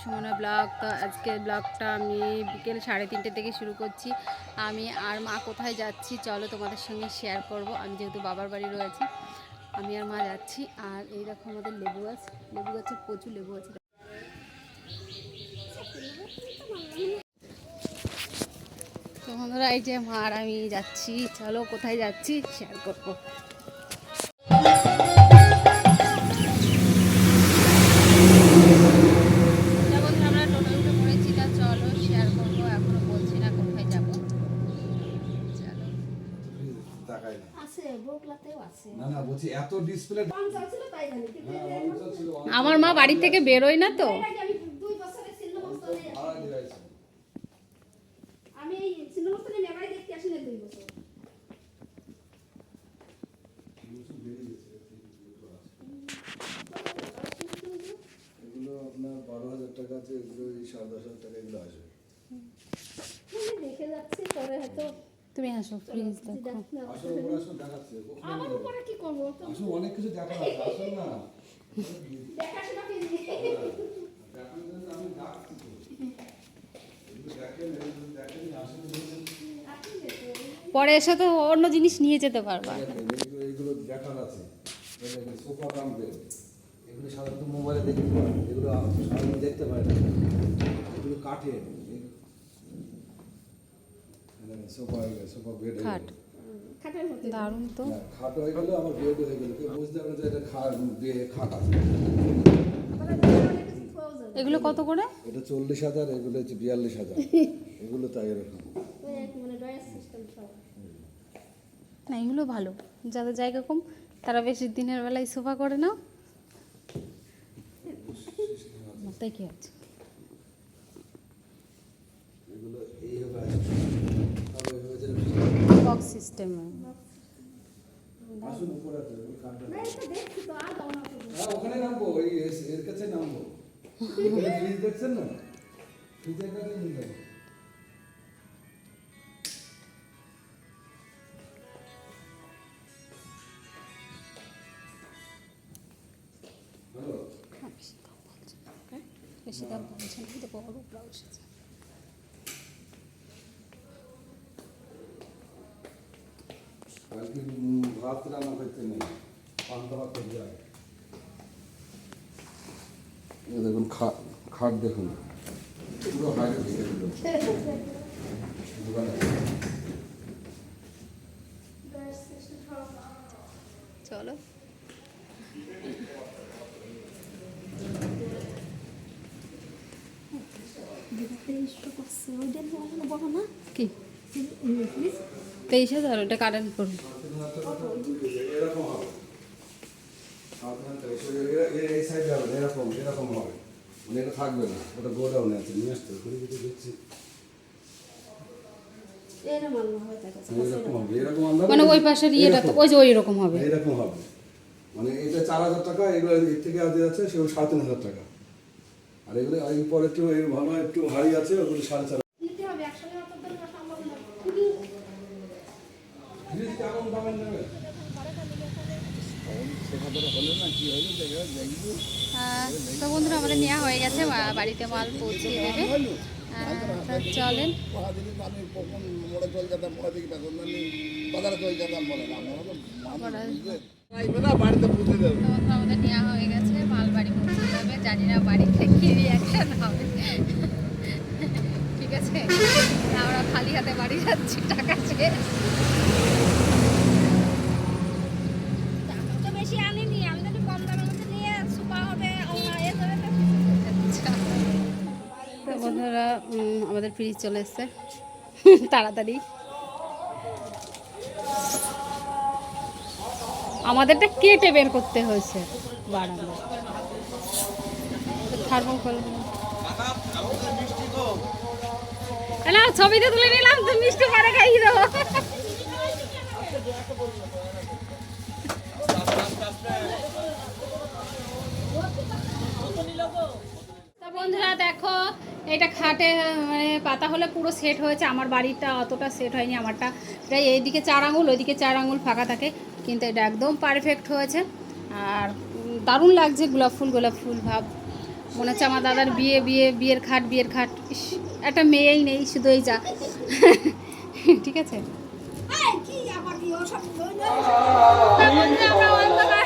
Sumana blog. তো আজকের ব্লগটা আমি বিকেল সাড়ে তিনটে থেকে শুরু করছি। আমি আর মা কোথায় যাচ্ছি চলো তোমাদের সঙ্গে শেয়ার করব। আমি যেহেতু বাবার বাড়ি রয়েছি, আমি আর মা যাচ্ছি। আর এই দেখো আমাদের লেবু গাছ। লেবু গাছে প্রচুর লেবু আছে। তো বন্ধুরা, এই যে মা আর আমি যাচ্ছি। চলো কোথায় যাচ্ছি শেয়ার করব। আমার মা বাড়ি থেকে বেরোয় না তো। আমি দেখতে আসি না দুই বছর। এগুলো আপনার বারো হাজার টাকা আছে এগুলো এই সাড়ে দশ হাজার টাকা এগুলো আসবে। দেখে যাচ্ছি পরে হয়তো তুমি আসো প্লিজ দেখো। আমার উপরে কি করব তো? আসলে অনেক কিছু দেখা আছে আসলে না। দেখাশোনা কি দেখার জন্য আমি ডাকছি তো। দেখেন দেখেন আসলে বলছেন, আপনি দেখো পরে এসে তো অন্য জিনিস নিয়ে যেতে পারবা। এগুলো দেখার আছে সোফা কাম বেড এগুলো সাধারণত মোবাইলে দেখতে পারে এগুলো সাধারণত দেখতে পারে না। এগুলো কাঠের খাট। দারুণ তো। খাট হয়ে গেলো আমার বেড হয়ে গেলো। কেউ বুঝতে পারে যে এটা খাট খাট আছে। এগুলো কত করে? এটা চল্লিশ হাজার এগুলো হচ্ছে বিয়াল্লিশ হাজার। এগুলো তাই এরকম। মানে ডয়ার সিস্টেম সব। না এগুলো ভালো। যাদের জায়গা কম তারা বেশি দিনের বেলায় সোফা করে না তাই কি আছে? এগুলো এইভাবে আসবে তবে এইভাবে যেন বক্স সিস্টেম আসুন উপরে আছে ওই কাঠটা না এটা দেখছি তো আর দাও না। হ্যাঁ ওখানে নামবো ওই এর কাছে নামবো। ফ্রিজ দেখছেন না? ফ্রিজের কাছে নিয়ে যাব। বেশি দাম বলছে না, হ্যাঁ? বেশি দাম বলছে না কিন্তু বড় ব্লাউজ আছে। কালকে উম, ভাত রান্না করতে নেই পান্তা ভাত করতে যায় দেখুন খা- খাট দেখুন। পুরো হাইটে দেখে দিল। চলো। করছে। বলো বলো না। কি? তেইশ হাজার, ওটা কারেন্ট করুন এরকম হবে মানে এটা ওই পাশের ইয়েটা তো, ওই যে ওই রকম হবে। এরকম হবে মানে এটা চার হাজার টাকা, এগুলো এর থেকে আছে, সেগুলো সাড়ে তিন হাজার টাকা। আর এগুলো এরপর একটু ভালো একটু হাড়ি আছে, ওগুলো সাড়ে চার তো বন্ধুরা, আমাদের নেওয়া হয়ে গেছে বাড়িতে মাল পৌঁছিয়ে দেবে। তা চলেন। আমাদের নেওয়া হয়ে গেছে, মাল বাড়ি পৌঁছে জানি না বাড়িতে কি ঠিক আছে, আমরা খালি হাতে বাড়ি যাচ্ছি, টাকা চেয়ে টাকা তো বেশি আনিনি আমি যদি কম দামের মধ্যে নিয়ে সুপা হবে এ যাবে তো আচ্ছা। তো বন্ধুরা উম, আমাদের ফ্রিজ চলে এসছে। তাড়াতাড়ি। আমাদেরটা কেটে বের করতে হয়েছে। বারান্দা থার্মোকল না ছবিতে তুলে নিলাম তো মিষ্টি পরে খাইয়ে দেবো। বন্ধুরা দেখো এটা খাটে মানে পাতা হলে পুরো সেট হয়েছে আমার বাড়িটা অতটা সেট হয়নি আমারটা প্রায় এইদিকে চার আঙুল ওইদিকে চার আঙুল ফাঁকা থাকে কিন্তু এটা একদম পারফেক্ট হয়েছে আর দারুণ লাগছে গোলাপ ফুল গোলাপ ফুল ভাব মনে হচ্ছে আমার দাদার বিয়ে বিয়ে বিয়ের খাট বিয়ের খাট একটা মেয়েই নেই শুধু এই যা ঠিক আছে আমরা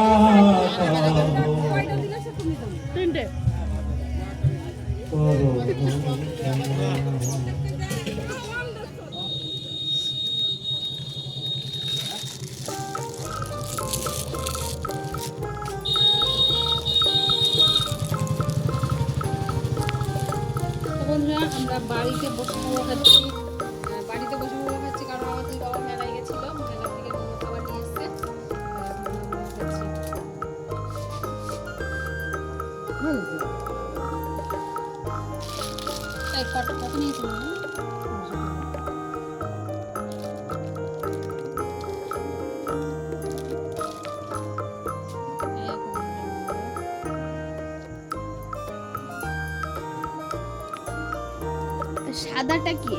দিয়ে সাদাটা কি?